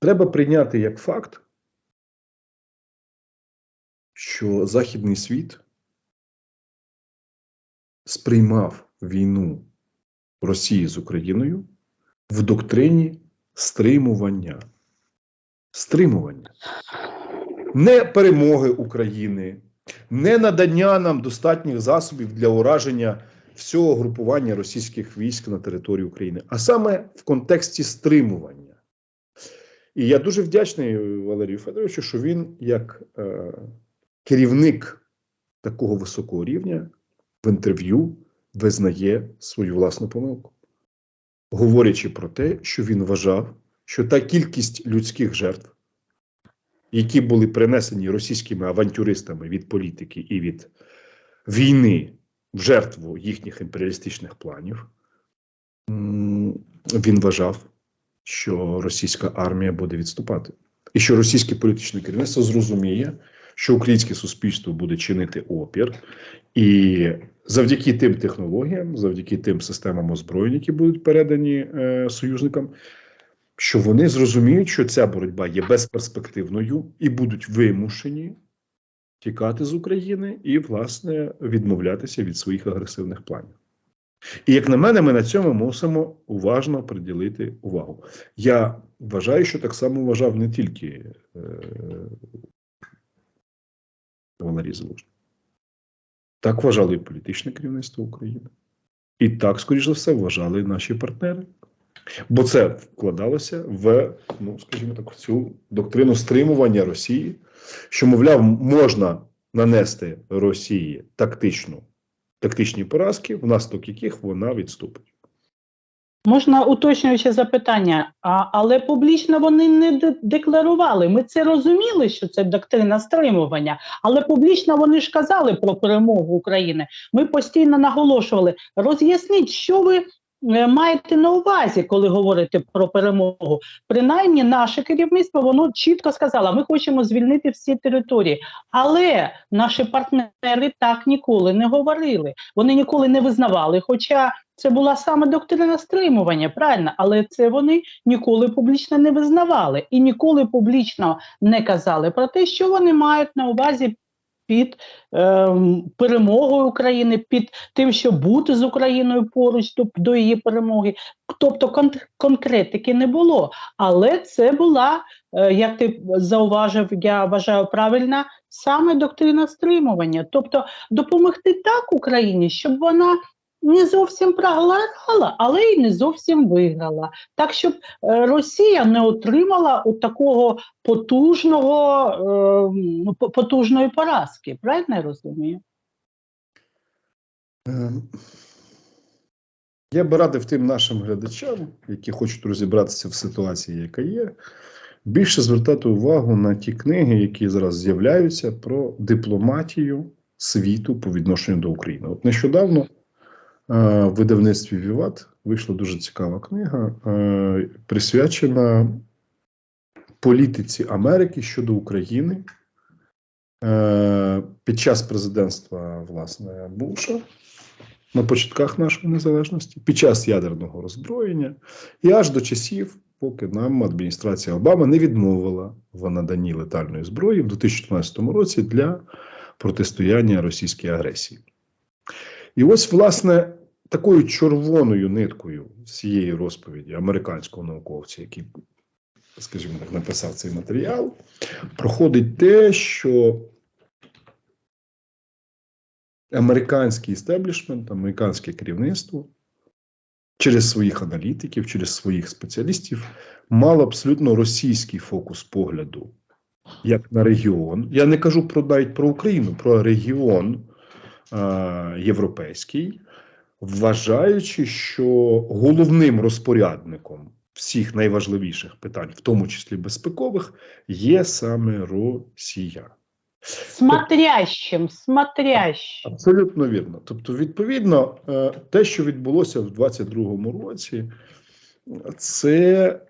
Треба прийняти як факт, що Західний світ сприймав війну Росії з Україною в доктрині стримування. Стримування. Не перемоги України, не надання нам достатніх засобів для ураження всього групування російських військ на території України, а саме в контексті стримування. І я дуже вдячний Валерію Федоровичу, що він, як е, керівник такого високого рівня, в інтерв'ю визнає свою власну помилку, говорячи про те, що він вважав, що та кількість людських жертв, які були принесені російськими авантюристами від політики і від війни в жертву їхніх імперіалістичних планів, він вважав, що російська армія буде відступати, і що російське політичне керівництво зрозуміє, що українське суспільство буде чинити опір, і завдяки тим технологіям, завдяки тим системам озброєнь, які будуть передані е, союзникам, що вони зрозуміють, що ця боротьба є безперспективною і будуть вимушені тікати з України і, власне, відмовлятися від своїх агресивних планів. І як на мене, ми на цьому мусимо уважно приділити увагу. Я вважаю, що так само вважав не тільки е, Валерій Залужний. Так вважало і політичне керівництво України. І так, скоріш за все, вважали наші партнери. Бо це вкладалося в, ну, скажімо так, в цю доктрину стримування Росії, що, мовляв, можна нанести Росії тактичну, тактичні поразки, внаслідок яких вона відступить. Можна уточнююче запитання, а, але публічно вони не де- декларували. Ми це розуміли, що це доктрина стримування, але публічно вони ж казали про перемогу України. Ми постійно наголошували. Роз'ясніть, що ви маєте на увазі, коли говорите про перемогу. Принаймні, наше керівництво воно чітко сказало: ми хочемо звільнити всі території. Але наші партнери так ніколи не говорили. Вони ніколи не визнавали. Хоча це була саме доктрина стримування, правильно, але це вони ніколи публічно не визнавали і ніколи публічно не казали про те, що вони мають на увазі під е, перемогою України, під тим, щоб бути з Україною поруч до, до її перемоги. Тобто кон- конкретики не було. Але це була, е, як ти зауважив, я вважаю правильна саме доктрина стримування. Тобто допомогти так Україні, щоб вона не зовсім програла, але й не зовсім виграла. Так, щоб е, Росія не отримала от такого потужного, е, ну, по- потужної поразки. Правильно я розумію? Ем, Я би радив тим нашим глядачам, які хочуть розібратися в ситуації, яка є, більше звертати увагу на ті книги, які зараз з'являються про дипломатію світу по відношенню до України. От нещодавно е, в видавництві Віват вийшла дуже цікава книга, е, присвячена політиці Америки щодо України е, під час президентства власне Буша на початках нашої незалежності, під час ядерного роззброєння, і аж до часів, поки нам адміністрація Обами не відмовила в наданні летальної зброї в 2014 році для протистояння російській агресії. І ось, власне, такою червоною ниткою всієї розповіді американського науковця, який, скажімо так, написав цей матеріал, проходить те, що американський істеблішмент, американське керівництво через своїх аналітиків, через своїх спеціалістів мало абсолютно російський фокус погляду як на регіон. Я не кажу про навіть про Україну, про регіон е, європейський, вважаючи, що головним розпорядником всіх найважливіших питань, в тому числі безпекових, є саме Росія. Смотрящим, смотрящим. Абсолютно вірно. Тобто, відповідно, е, те, що відбулося в 22-му році, це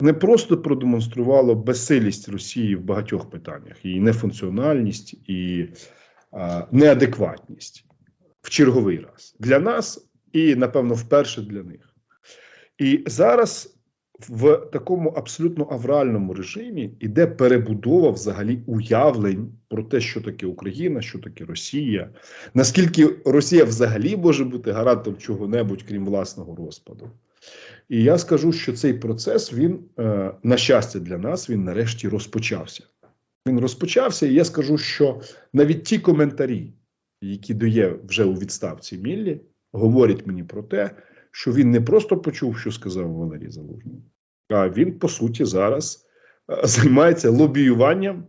не просто продемонструвало безсилість Росії в багатьох питаннях, її нефункціональність і неадекватність в черговий раз для нас і, напевно, вперше для них. І зараз в такому абсолютно авральному режимі іде перебудова взагалі уявлень про те, що таке Україна, що таке Росія, наскільки Росія взагалі може бути гарантом чого-небудь, крім власного розпаду. І я скажу, що цей процес він, е, на щастя для нас, він нарешті розпочався. Він розпочався, і я скажу, що навіть ті коментарі, які дає вже у відставці Міллі, говорять мені про те, що він не просто почув, що сказав Валерій Залужний, а він, по суті, зараз е, займається лобіюванням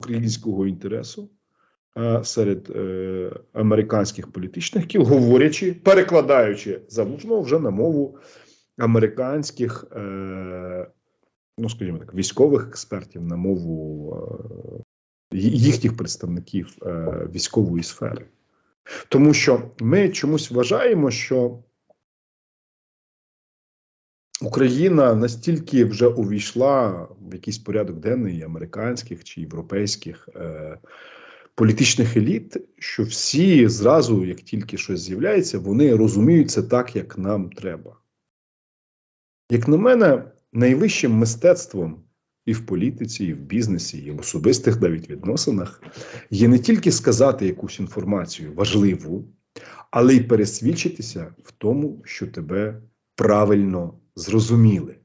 українського інтересу е, серед е, американських політичних кіл, говорячи, перекладаючи залужного вже на мову американських, ну скажімо так, військових експертів, на мову їхніх представників е, військової сфери. Тому що ми чомусь вважаємо, що Україна настільки вже увійшла в якийсь порядок денний американських чи європейських е, політичних еліт, що всі зразу, як тільки щось з'являється, вони розуміють це так, як нам треба. Як на мене, найвищим мистецтвом і в політиці, і в бізнесі, і в особистих навіть відносинах є не тільки сказати якусь інформацію важливу, але й пересвідчитися в тому, що тебе правильно зрозуміли.